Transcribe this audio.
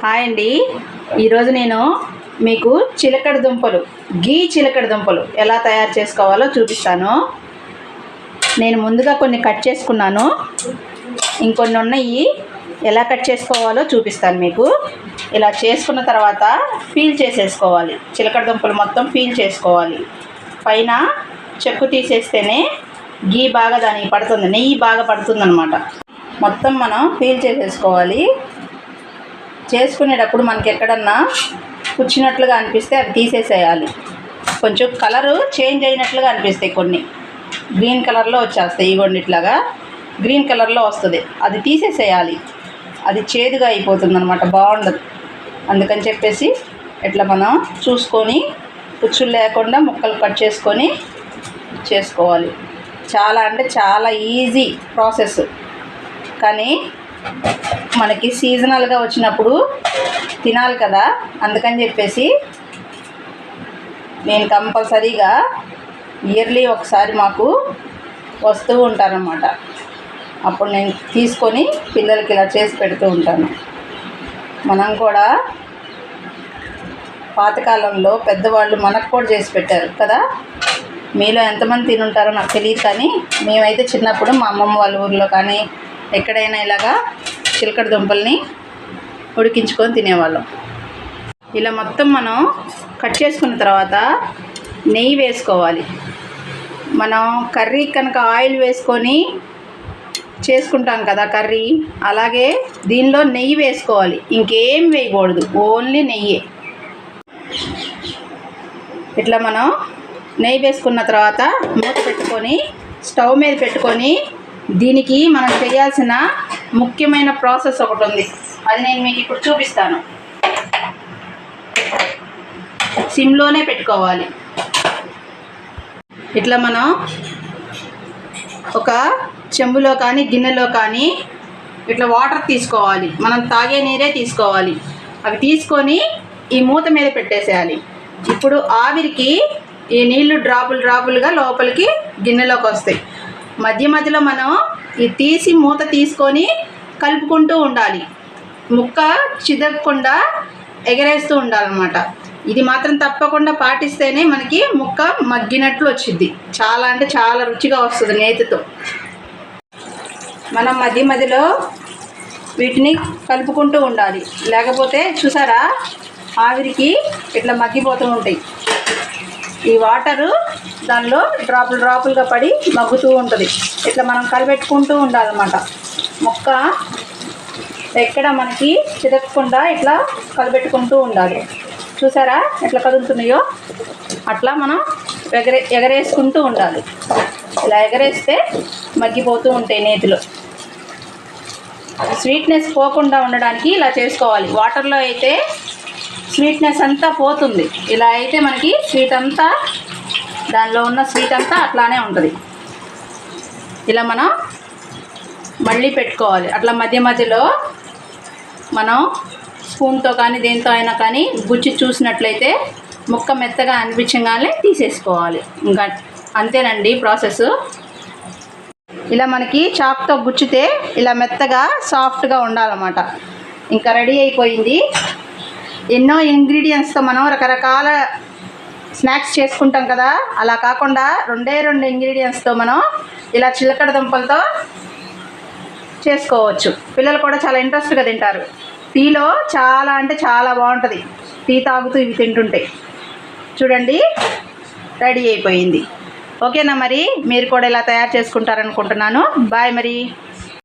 Hi అండి. ఈరోజు నేను మీకు చిలకడ దుంపలు గీ చిలకడ దుంపలు ఎలా తయారు చేసుకోవాలో చూపిస్తాను. నేను ముందుగా కొన్ని కట్ చేసుకున్నాను. ఇంకొన్ని ఉన్నాయి. ఎలా కట్ చేసుకోవాలో చూపిస్తాను మీకు. ఇలా చేసుకున్న తర్వాత పీల్ చేసేసుకోవాలి. చిలకడ దుంపలు మొత్తం పీల్ చేసుకోవాలి. పైన చెక్కు తీసేస్తేనే గీ బాగా దానికి పడుతుంది నెయ్యి బాగా పడుతుంది మొత్తం మనం పీల్ చేసేసుకోవాలి. చేసుకునేటప్పుడు మనకి ఎక్కడన్నా కుచ్చినట్లుగా అనిపిస్తే అవి తీసేసేయాలి. కొంచెం కలరు చేంజ్ అయినట్లుగా అనిపిస్తాయి కొన్ని. గ్రీన్ కలర్లో వచ్చేస్తాయి ఇవ్వండి ఇట్లాగా. గ్రీన్ కలర్లో వస్తుంది. అది తీసేసేయాలి. అది చేదుగా అయిపోతుంది అనమాట బాగుండదు. అందుకని చెప్పేసి ఇట్లా మనం చూసుకొని పుచ్చులు లేకుండా ముక్కలు కట్ చేసుకొని చేసుకోవాలి. చాలా అంటే చాలా ఈజీ ప్రాసెస్. కానీ మనకి సీజనల్గా వచ్చినప్పుడు తినాలి కదా అందుకని చెప్పేసి నేను కంపల్సరీగా ఇయర్లీ ఒకసారి మాకు వస్తూ ఉంటారన్నమాట. అప్పుడు నేను తీసుకొని పిల్లలకి ఇలా చేసి పెడుతూ ఉంటాను. మనం కూడా పాతకాలంలో పెద్దవాళ్ళు మనకు కూడా చేసి పెట్టారు కదా. మీలో ఎంతమంది తినుంటారో నాకు తెలియదు కానీ మేమైతే చిన్నప్పుడు మా అమ్మమ్మ వాళ్ళ ఊర్లో కానీ ఎక్కడైనా ఇలాగా చిలకడ దుంపల్ని ఉడికించుకొని తినేవాళ్ళం. ఇలా మొత్తం మనం కట్ చేసుకున్న తర్వాత నెయ్యి వేసుకోవాలి. మనం కర్రీ కనుక ఆయిల్ వేసుకొని చేసుకుంటాం కదా కర్రీ అలాగే దీనిలో నెయ్యి వేసుకోవాలి. ఇంకేం వేయకూడదు ఓన్లీ నెయ్యి. ఇట్లా మనం నెయ్యి వేసుకున్న తర్వాత మూత పెట్టుకొని స్టవ్ మీద పెట్టుకొని దీనికి మనం చేయాల్సిన ముఖ్యమైన ప్రాసెస్ ఒకటి ఉంది. అది నేను మీకు ఇప్పుడు చూపిస్తాను. సిమ్లోనే పెట్టుకోవాలి. ఇట్లా మనం ఒక చెంబులో కానీ గిన్నెలో కానీ ఇట్లా వాటర్ తీసుకోవాలి. మనం తాగే నీరే తీసుకోవాలి. అవి తీసుకొని ఈ మూత మీద పెట్టేసేయాలి. ఇప్పుడు ఆవిరికి ఈ నీళ్ళు డ్రాపులు డ్రాపులుగా లోపలికి గిన్నెలోకి వస్తాయి. మధ్య మధ్యలో మనం ఇది తీసి మూత తీసుకొని కలుపుకుంటూ ఉండాలి. ముక్క చిదగకుండా ఎగరేస్తూ ఉండాలన్నమాట. ఇది మాత్రం తప్పకుండా పాటిస్తేనే మనకి ముక్క మగ్గినట్లు వచ్చింది చాలా అంటే చాలా రుచిగా వస్తుంది నేతితో. మనం మధ్య మధ్యలో వీటిని కలుపుకుంటూ ఉండాలి. లేకపోతే చూసారా? ఆవిరికి ఇట్లా మగ్గిపోతూ ఉంటాయి. ఈ వాటరు దానిలో డ్రాపులు డ్రాపులుగా పడి మగ్గుతూ ఉంటుంది. ఇట్లా మనం కలిపెట్టుకుంటూ ఉండాలన్నమాట. మొక్క ఎక్కడ మనకి చిదకకుండా ఇట్లా కలిపెట్టుకుంటూ ఉండాలి. చూసారా ఎట్లా కదులుతున్నాయో? అట్లా మనం ఎగరే ఎగరేసుకుంటూ ఉండాలి. ఇలా ఎగరేస్తే మగ్గిపోతూ ఉంటాయి నేతిలో. స్వీట్నెస్ పోకుండా ఉండడానికి ఇలా చేసుకోవాలి. వాటర్లో అయితే స్వీట్నెస్ అంతా పోతుంది. ఇలా అయితే మనకి స్వీట్ అంతా దానిలో ఉన్న స్వీట్ అంతా అట్లానే ఉంటుంది. ఇలా మనం మళ్ళీ పెట్టుకోవాలి. అట్లా మధ్య మధ్యలో మనం స్పూన్తో కానీ దేంతో అయినా కానీ గుచ్చి చూసినట్లయితే ముక్క మెత్తగా అనిపించగానే తీసేసుకోవాలి. ఇంకా అంతేనండి ప్రాసెస్. ఇలా మనకి చాక్తో గుచ్చితే ఇలా మెత్తగా సాఫ్ట్గా ఉండాలన్నమాట. ఇంకా రెడీ అయిపోయింది. ఎన్నో ఇంగ్రీడియంట్స్తో మనం రకరకాల స్నాక్స్ చేసుకుంటాం కదా. అలా కాకుండా రెండే రెండు ఇంగ్రీడియంట్స్తో మనం ఇలా చిలకడ దుంపలతో చేసుకోవచ్చు. పిల్లలు కూడా చాలా ఇంట్రెస్ట్గా తింటారు. టీలో చాలా అంటే చాలా బాగుంటుంది. టీ తాగుతూ ఇవి తింటుంటే. చూడండి రెడీ అయిపోయింది. ఓకేనా మరి? మీరు కూడా ఇలా తయారు చేసుకుంటారనుకుంటున్నాను. బాయ్ మరి.